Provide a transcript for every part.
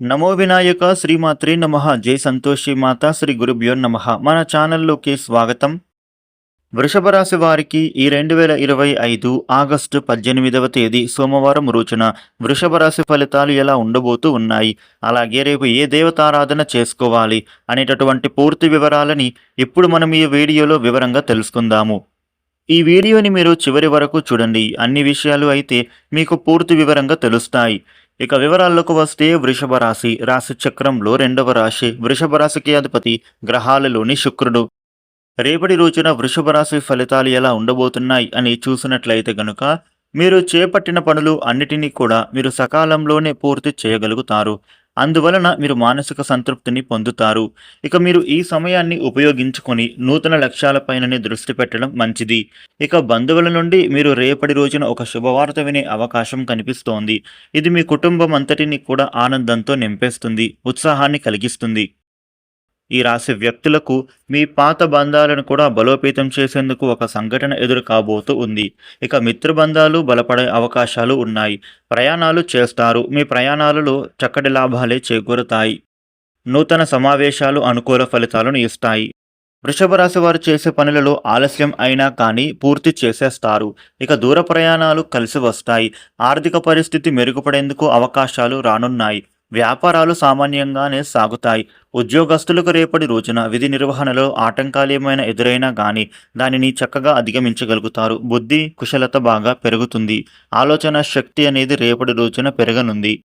నమో వినాయక శ్రీమాత్రే నమ జై సంతోషి మాత శ్రీ గురుభ్యో నమ. మన ఛానల్లోకి స్వాగతం. వృషభ రాశి వారికి ఈ రెండు వేల ఇరవై ఐదు ఆగస్టు పద్దెనిమిదవ తేదీ సోమవారం రోజున వృషభ రాశి ఫలితాలు ఎలా ఉండబోతూ ఉన్నాయి? అలాగే రేపు ఏ దేవతారాధన చేసుకోవాలి? అనేటటువంటి పూర్తి వివరాలని ఇప్పుడు మనం ఈ వీడియోలో వివరంగా తెలుసుకుందాము. ఈ వీడియోని మీరు చివరి వరకు చూడండి. అన్ని విషయాలు అయితే మీకు పూర్తి వివరంగా తెలుస్తాయి. ఇక వివరాల్లోకి వస్తే వృషభ రాశి రాశి చక్రంలో రెండవ రాశి వృషభ రాశికి అధిపతి గ్రహాలలోని శుక్రుడు. రేపటి రోజున వృషభ రాశి ఫలితాలు ఎలా ఉండబోతున్నాయి అని చూసినట్లయితే గనుక మీరు చేపట్టిన పనులు అన్నిటినీ కూడా మీరు సకాలంలోనే పూర్తి చేయగలుగుతారు. అందువలన మీరు మానసిక సంతృప్తిని పొందుతారు. ఇక మీరు ఈ సమయాన్ని ఉపయోగించుకొని నూతన లక్ష్యాలపైననే దృష్టి పెట్టడం మంచిది. ఇక బంధువుల నుండి మీరు రేపటి రోజున ఒక శుభవార్త వినే అవకాశం కనిపిస్తోంది. ఇది మీ కుటుంబం అంతటిని కూడా ఆనందంతో నింపేస్తుంది ఉత్సాహాన్ని కలిగిస్తుంది. ఈ రాశి వ్యక్తులకు మీ పాత బంధాలను కూడా బలోపేతం చేసేందుకు ఒక సంఘటన ఎదురు కాబోతూ ఉంది. ఇక మిత్రబంధాలు బలపడే అవకాశాలు ఉన్నాయి. ప్రయాణాలు చేస్తారు. మీ ప్రయాణాలలో చక్కటి లాభాలే చేకూరుతాయి. నూతన సమావేశాలు అనుకూల ఫలితాలను ఇస్తాయి. వృషభ రాశి వారు చేసే పనులలో ఆలస్యం అయినా కానీ పూర్తి చేసేస్తారు. ఇక దూర ప్రయాణాలు కలిసి వస్తాయి. ఆర్థిక పరిస్థితి మెరుగుపడేందుకు అవకాశాలు రానున్నాయి. వ్యాపారాలు సామాన్యంగానే సాగుతాయి. ఉద్యోగస్తులకు రేపటి రోజున విధి నిర్వహణలో ఆటంకాలేమైనా ఎదురైనా కానీ దానిని చక్కగా అధిగమించగలుగుతారు. బుద్ధి కుశలత బాగా పెరుగుతుంది. ఆలోచన శక్తి అనేది రేపటి రోజున పెరగనుంది.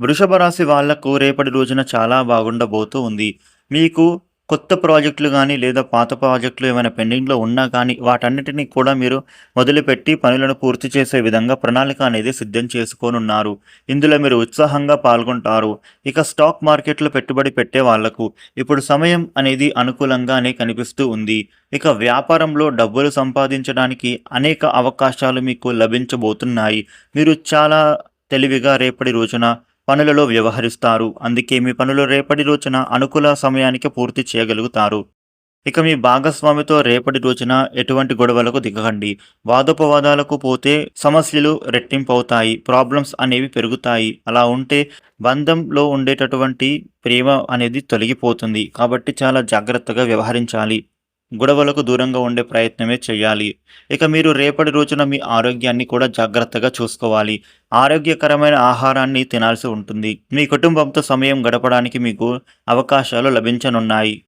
వృషభ రాశి వాళ్ళకు రేపటి రోజున చాలా బాగుండబోతూ ఉంది. మీకు కొత్త ప్రాజెక్టులు కానీ లేదా పాత ప్రాజెక్టులు ఏమైనా పెండింగ్లో ఉన్నా కానీ వాటన్నిటిని కూడా మీరు మొదలుపెట్టి పనులను పూర్తి చేసే విధంగా ప్రణాళిక అనేది సిద్ధం చేసుకోనున్నారు. ఇందులో మీరు ఉత్సాహంగా పాల్గొంటారు. ఇక స్టాక్ మార్కెట్లో పెట్టుబడి పెట్టే వాళ్ళకు ఇప్పుడు సమయం అనేది అనుకూలంగానే కనిపిస్తూ ఉంది. ఇక వ్యాపారంలో డబ్బులు సంపాదించడానికి అనేక అవకాశాలు మీకు లభించబోతున్నాయి. మీరు చాలా తెలివిగా రేపటి రోజున పనులలో వ్యవహరిస్తారు. అందుకే మీ పనులు రేపటి రోజున అనుకూల సమయానికి పూర్తి చేయగలుగుతారు. ఇక మీ భాగస్వామితో రేపటి రోజున ఎటువంటి గొడవలకు దిగకండి. వాదోపవాదాలకు పోతే సమస్యలు రెట్టింపవుతాయి. ప్రాబ్లమ్స్ అనేవి పెరుగుతాయి. అలా ఉంటే బంధంలో ఉండేటటువంటి ప్రేమ అనేది తొలగిపోతుంది. కాబట్టి చాలా జాగ్రత్తగా వ్యవహరించాలి. గొడవలకు దూరంగా ఉండే ప్రయత్నమే చేయాలి. ఇక మీరు రేపటి రోజున మీ ఆరోగ్యాన్ని కూడా జాగ్రత్తగా చూసుకోవాలి. ఆరోగ్యకరమైన ఆహారాన్ని తినాల్సి ఉంటుంది. మీ కుటుంబంతో సమయం గడపడానికి మీకు అవకాశాలు లభించనున్నాయి.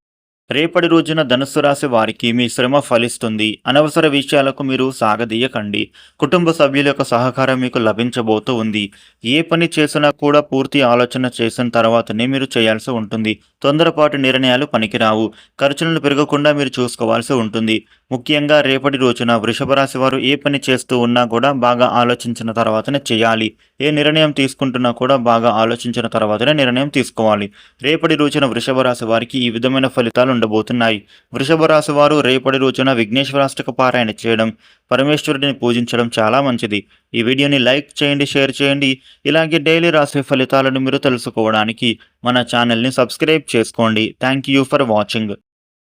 రేపటి రోజున ధనుస్సు రాశి వారికి మీ శ్రమ ఫలిస్తుంది. అనవసర విషయాలకు మీరు సాగదీయకండి. కుటుంబ సభ్యుల యొక్క సహకారం మీకు లభించబోతూ ఉంది. ఏ పని చేసినా కూడా పూర్తి ఆలోచన చేసిన తర్వాతనే మీరు చేయాల్సి ఉంటుంది. తొందరపాటు నిర్ణయాలు పనికిరావు. ఖర్చులను పెరగకుండా మీరు చూసుకోవాల్సి ఉంటుంది. ముఖ్యంగా రేపటి రోజున వృషభ రాశి వారు ఏ పని చేస్తూ ఉన్నా కూడా బాగా ఆలోచించిన తర్వాతనే చేయాలి. ఏ నిర్ణయం తీసుకుంటున్నా కూడా బాగా ఆలోచించిన తర్వాతనే నిర్ణయం తీసుకోవాలి. రేపటి రోజున వృషభ రాశి వారికి ఈ విధమైన ఫలితాలు ఉండబోతున్నాయి. వృషభ రాశి వారు రేపటి రోజున విఘ్నేశ్వరాష్టక పారాయణ చేయడం పరమేశ్వరుడిని పూజించడం చాలా మంచిది. ఈ వీడియోని లైక్ చేయండి షేర్ చేయండి. ఇలాగే డైలీ రాసే ఫలితాలను మీరు తెలుసుకోవడానికి మన ఛానల్ని సబ్స్క్రైబ్ చేసుకోండి. Thank you for watching.